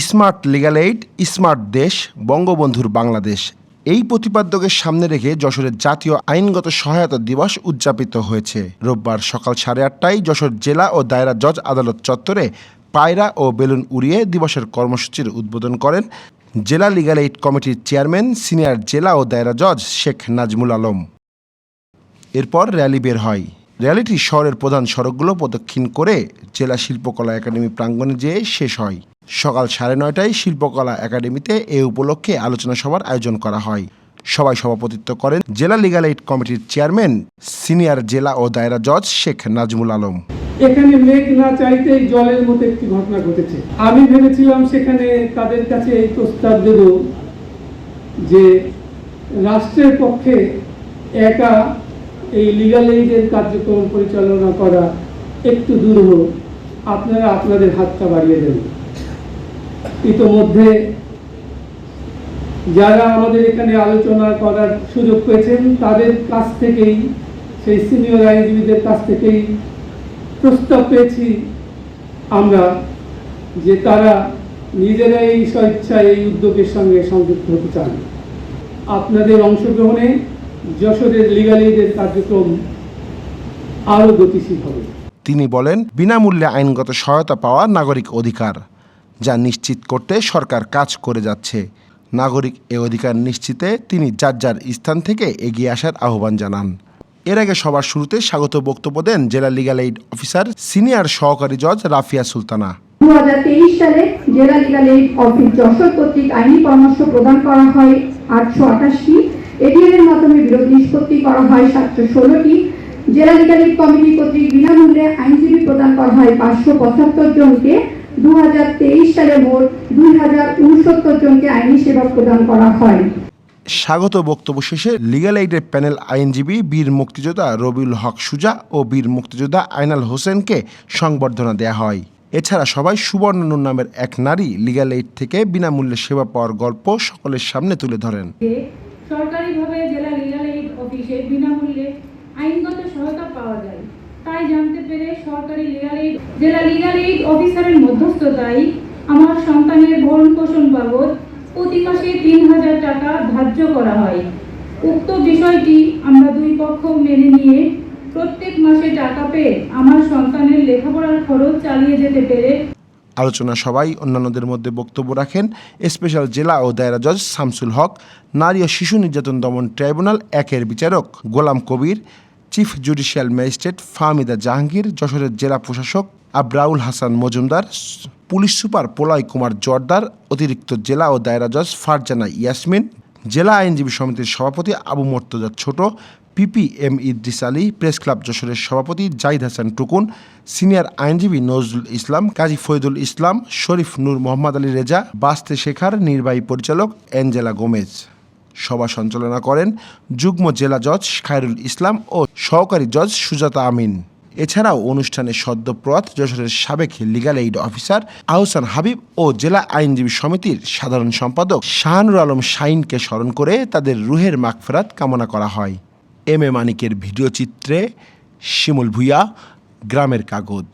Smart legal aid smart দেশ, বঙ্গবন্ধুর বাংলাদেশ। এই প্রতিপাদ্যকে সামনে রেখে যশোরের জাতীয় আইনগত সহায়তা দিবস উদযাপিত হয়েছে। রোববার সকাল সাড়ে আটটায় যশোর জেলা ও দায়রা জজ আদালত চত্বরে পায়রা ও বেলুন উড়িয়ে দিবসের কর্মসূচির উদ্বোধন করেন জেলা লিগাল এইড কমিটির চেয়ারম্যান, সিনিয়র জেলা ও দায়রা জজ শেখ নাজমুল আলম। এরপর র্যালি বের হয়। র্যালিটি শহরের প্রধান সড়কগুলো প্রদক্ষিণ করে জেলা শিল্পকলা একাডেমি প্রাঙ্গণে যেয়ে শেষ হয়। সকাল সাড়ে নয়টায় শিল্পকলা একাডেমিতে এ উপলক্ষে আলোচনা সভার আয়োজন করা হয়। সবাই সভাপতিত্ব করেন জেলা লিগাল এইড কমিটির চেয়ারম্যান সিনিয়র জেলা ও দায়রা জজ শেখ নাজমুল আলম। এখানে মেঘ না চাইতেই জলের মতো একটি ঘটনা ঘটেছে। আমি ভেবেছিলাম সেখানে তাদের কাছে এই প্রস্তাব দেব যে রাষ্ট্রের পক্ষে একা এই লিগাল এইডের কার্যক্রম পরিচালনা করা একটু দুরূহ আপনারা আপনাদের হাতটা বাড়িয়ে দেন। ইতোমধ্যে যারা আমাদের এখানে আলোচনা করার সুযোগ পেয়েছেন, তাদের কাছ থেকেই, সেই সিনিয়র আইনজীবীদের কাছ থেকেই প্রস্তাব পেয়েছি আমরা যে তারা নিজেরা এই স্বেচ্ছায় এই উদ্যোগের সঙ্গে সংযুক্ত হতে চান। আপনাদের অংশগ্রহণে যশোরের লিগাল এইডের কার্যক্রম আরও গতিশীল হবে। তিনি বলেন, বিনামূল্যে আইনগত সহায়তা পাওয়া নাগরিক অধিকার। যা নিশ্চিত করতে সরকার কাজ করে যাচ্ছে। নাগরিক এ অধিকার নিশ্চিতে তিনি যার যার স্থান থেকে এগিয়ে আসার আহ্বান জানান। এর আগে সবার শুরুতে স্বাগত বক্তব্য দেন জেলা লিগাল এইড অফিসার সিনিয়র সহকারী জজ রাফিয়া সুলতানা। দু সালে জেলা লিগাল এইড অফিস যশোর কর্তৃক আইনি পরামর্শ প্রদান করা হয় আটশো আঠাশটি এর মাধ্যমে বিরোধ নিষ্পত্তি করা হয় সাতশো ষোলোটি। জেলা লিগাল এইড কমিটি কর্তৃক বিনামূল্যে আইনজীবী প্রদান করা হয় পাঁচশো পঁচাত্তর জনকে। দু সালে মোট দুই হাজার উনসত্তর জনকে আইনি সেবা প্রদান করা হয়। স্বাগত বক্তব্য শেষে লিগাল এইডের প্যানেল আইনজীবী বীর মুক্তিযোদ্ধা রবিউল হক সুজা ও বীর মুক্তিযোদ্ধা আইনাল হোসেনকে সংবর্ধনা দেয়া হয়। এছাড়া সবাই সুবর্ণ নূর নামের এক নারী লিগাল এইড থেকে বিনামূল্যে সেবা পাওয়ার গল্প সকলের সামনে তুলে ধরেন। সরকারিভাবে জেলা লিগাল এইড অফিসে বিনামূল্যে আইনগত সহায়তা পাওয়া যায়। তাই জানতে পেরে সরকারি লিগাল এইড জেলা লিগাল এইড অফিসারের মধ্যস্থতায় আমার সন্তানের ভরণ পোষণ বাবদ প্রতি মাসে তিন হাজার টাকা ধার্য করা হয়। উক্ত বিষয়টি আমরা দুই পক্ষ মেনে নিয়ে প্রত্যেক মাসে টাকা পেয়ে আমার সন্তানের লেখাপড়ার খরচ চালিয়ে যেতে পেরে আলোচনা সবাই অন্যান্যদের মধ্যে বক্তব্য রাখেন স্পেশাল জেলা ও দায়রা জজ শামসুল হক, নারী ও শিশু নির্যাতন দমন ট্রাইব্যুনাল একের বিচারক Golam Kabir chief judicial magistrate Fahmida Jahangir যশোরের জেলা প্রশাসক আব্রাউল হাসান মজুমদার পুলিশ সুপার পোলয় কুমার জর্দার অতিরিক্ত জেলা ও দায়রা জজ ফারজানা ইয়াসমিন জেলা আইনজীবী সমিতির সভাপতি আবু মর্তজা ছোট PP M Idris Ali press club যশোরের সভাপতি জাহিদ হাসান টুকুন সিনিয়র আইনজীবী নজরুল ইসলাম কাজী ফৈদুল ইসলাম শরীফ নূর মোহাম্মদ আলী রেজা বাস্তে শেখার নির্বাহী পরিচালক অ্যাঞ্জেলা গোমেজ সভা সঞ্চালনা করেন যুগ্ম জেলা জজ খায়রুল ইসলাম ও সহকারী জজ সুজাতা আমিন। এছাড়াও অনুষ্ঠানে সদ্যপ্রয়াত যশোরের সাবেক legal aid officer Ahsan Habib ও জেলা আইনজীবী সমিতির সাধারণ সম্পাদক শাহানুর আলম শাইনকে স্মরণ করে তাদের রুহের মাগফেরাত কামনা করা হয়। এম এ মানিকের ভিডিও চিত্রে শিমুল ভুইয়া, গ্রামের কাগজ।